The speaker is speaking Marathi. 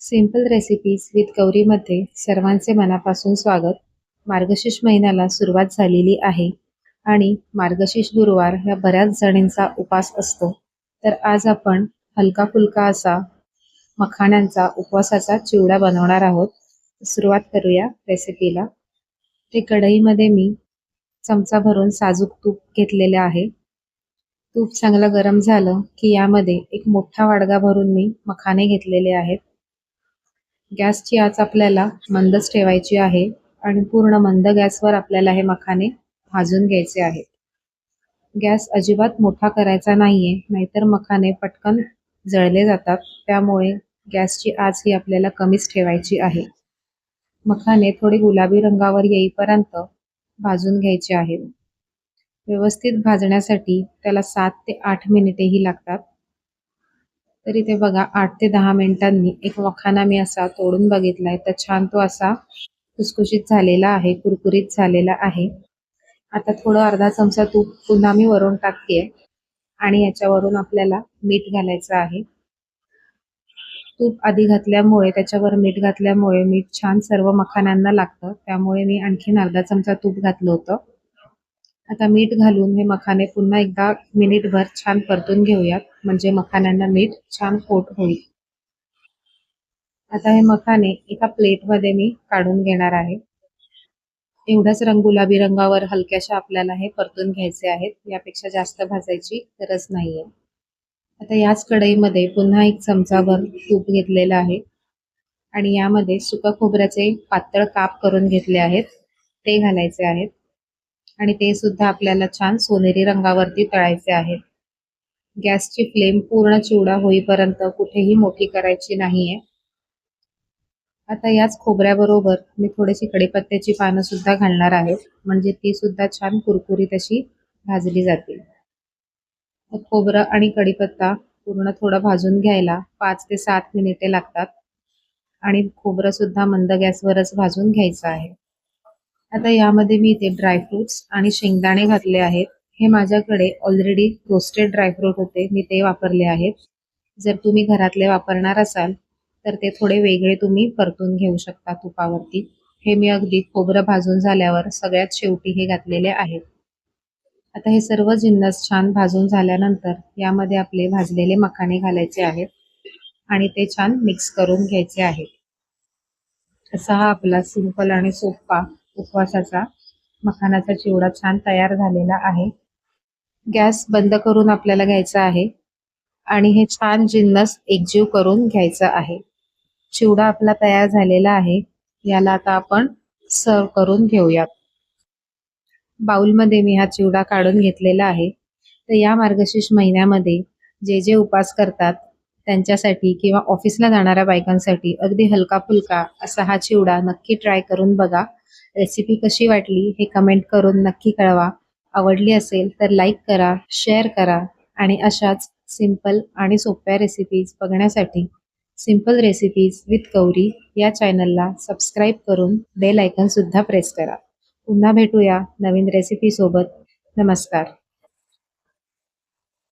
सिंपल रेसिपीज विथ गौरीमध्ये सर्वांचे मनापासून स्वागत. मार्गशीर्ष महिन्याला सुरुवात झालेली आहे आणि मार्गशीर्ष गुरुवार ह्या बऱ्याच जणींचा उपास असतो. तर आज आपण हलका फुलका असा मखाण्यांचा उपवासाचा चिवडा बनवणार आहोत. सुरुवात करूया रेसिपीला. ते कढईमध्ये मी चमचा भरून साजूक तूप घेतलेले आहे. तूप चांगलं गरम झालं की यामध्ये एक मोठा वाडगा भरून मी मखाने घेतलेले आहेत. गॅसची आच आपल्याला मंदच ठेवायची आहे आणि पूर्ण मंद गॅसवर आपल्याला हे मखाने भाजून घ्यायचे आहेत. गॅस अजिबात मोठा करायचा नाहीये नाहीतर मखाने पटकन जळले जातात. त्यामुळे गॅसची आच ही आपल्याला कमीच ठेवायची आहे. मखाने थोडे गुलाबी रंगावर येईपर्यंत भाजून घ्यायचे आहेत. व्यवस्थित भाजण्यासाठी त्याला सात ते आठ मिनिटेही लागतात. तर इथे बघा आठ ते दहा मिनिटांनी एक मखाना मी असा तोडून बघितलाय. तर छान तो असा खुसखुशीत झालेला आहे कुरकुरीत झालेला आहे. आता थोडं अर्धा चमचा तूप पुन्हा मी वरून टाकते आणि याच्यावरून आपल्याला मीठ घालायचं आहे. तूप आधी घातल्यामुळे त्याच्यावर मीठ घातल्यामुळे मीठ छान सर्व मखाण्यांना लागतं. त्यामुळे मी आणखीन अर्धा चमचा तूप घातलं होतं. आता मीठ घालून हे मखाने पुन्हा एकदा मिनिटभर छान परतून घेऊयात. म्हणजे मखाण्यांना मीठ छान कोट होईल. आता हे मखाने एका प्लेटमध्ये मी काढून घेणार आहे. एवढाच रंग गुलाबी रंगावर हलक्याशा आपल्याला हे परतून घ्यायचे आहेत. यापेक्षा जास्त भाजायची गरज नाहीये. आता याच कढईमध्ये पुन्हा एक चमचाभर तूप घेतलेलं आहे. आणि यामध्ये सुका खोबऱ्याचे पातळ काप करून घेतले आहेत. ते घालायचे आहेत. आणि ते सुद्धा आपल्याला छान सोनेरी रंगावरती तळायचे आहेत. गॅसची फ्लेम पूर्ण चिवडा होईपर्यंत कुठेही मोठी करायची नाहीये. आता याच खोबऱ्याबरोबर मी थोडीशी कडीपत्त्याची पानं सुद्धा घालणार आहे. म्हणजे ती सुद्धा छान कुरकुरीत अशी भाजली जातील खोबरं आणि कडीपत्ता पूर्ण थोडं भाजून घ्यायला पाच ते सात मिनिटे लागतात. आणि खोबरं सुद्धा मंद गॅसवरच भाजून घ्यायचं आहे. आता यामध्ये मी इथे ड्रायफ्रुट्स आणि शेंगदाणे घातले आहेत. हे माझ्याकडे ऑलरेडी रोस्टेड ड्रायफ्रूट होते. मी ते वापरले आहेत. जर तुम्ही घरातले वापरणार असाल तर ते थोडे वेगळे तुम्ही परतून घेऊ शकता तुपावरती. हे मी अगदी खोबरं भाजून झाल्यावर सगळ्यात शेवटी हे घातलेले आहेत. आता हे सर्व जिन्नस छान भाजून झाल्यानंतर यामध्ये आपले भाजलेले मखाने घालायचे आहेत आणि ते छान मिक्स करून घ्यायचे आहेत. असा हा आपला सिंपल आणि सोपा उपवासाचा मखानाचा चिवडा छान तयार झालेला आहे. गॅस बंद करून आपल्याला घ्यायचा आहे आणि हे छान जिन्नस एकजीव करून घ्यायचा आहे. चिवडा आपला तयार झालेला आहे. याला आता आपण सर्व करून घेऊयात. बाउलमध्ये मी हा चिवडा काढून घेतलेला आहे. तर या मार्गशीर्ष महिन्यामध्ये जे जे उपास करतात त्यांच्यासाठी किंवा ऑफिसला जाणाऱ्या बायकांसाठी अगदी हलका फुलका असा हा चिवडा नक्की ट्राय करून बघा. रेसिपी कशी वाटली हे कमेंट करून नक्की कळवा. आवडली असेल तर लाईक करा शेअर करा आणि अशाच सिंपल आणि सोप्या रेसिपीज बघण्यासाठी सिंपल रेसिपीज विथ गौरी या चॅनलला सबस्क्राईब करून बेल आयकनसुद्धा प्रेस करा. पुन्हा भेटूया नवीन रेसिपीसोबत नमस्कार.